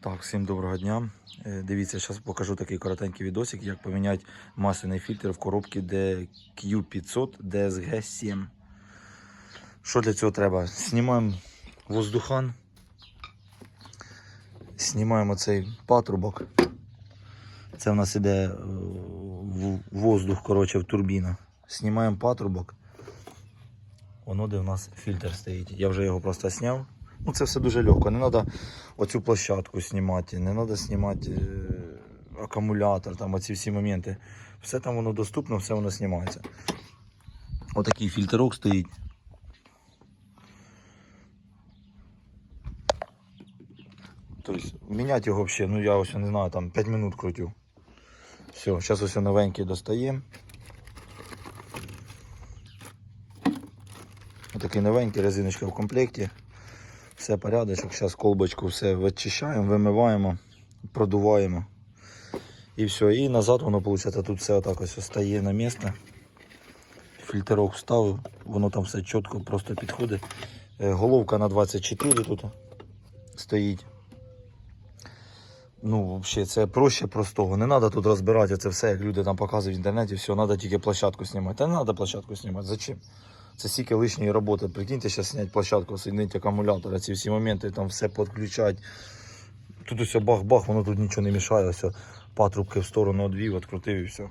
Так, всім доброго дня. Е, Дивіться, зараз покажу такий коротенький відосик, як поміняти масляний фільтр в коробці DQ500 DSG 7. Що для цього треба? Знімаємо воздухан, знімаємо цей патрубок. Це в нас іде е, воздух коротше, в турбіна. Знімаємо патрубок. Воно де в нас фільтр стоїть. Я вже його просто зняв. Ну, це все дуже легко. Не треба оцю площадку знімати, не треба знімати е, акумулятор, там оці всі моменти. Все там воно доступно, все воно знімається. Отакий фільтрок стоїть. Тобто, міняти його взагалі, ну я ось не знаю, там 5 минут крутю. Все, зараз ось новенький достаємо. Отакий новенький, резиночка в комплекті. Все порядочок. Зараз колбочку все вичищаємо, вимиваємо, продуваємо. І все. І назад воно виходить, тут все отак ось стає на місце. Фільтрок вставив, воно там все чітко просто підходить. Е, Головка на 24 тут стоїть. Ну, взагалі, це проще простого. Не треба тут розбирати це все, як люди там показують в інтернеті, все, треба тільки площадку знімати. Та не треба площадку знімати. Зачем? Це стільки лишньої роботи. Прикиньте, зараз зняти площадку, соединити акумулятор, ці всі моменти, там все підключати. Тут усе бах-бах, воно тут нічого не мішає, все, патрубки в сторону одвів, відкрутив і все.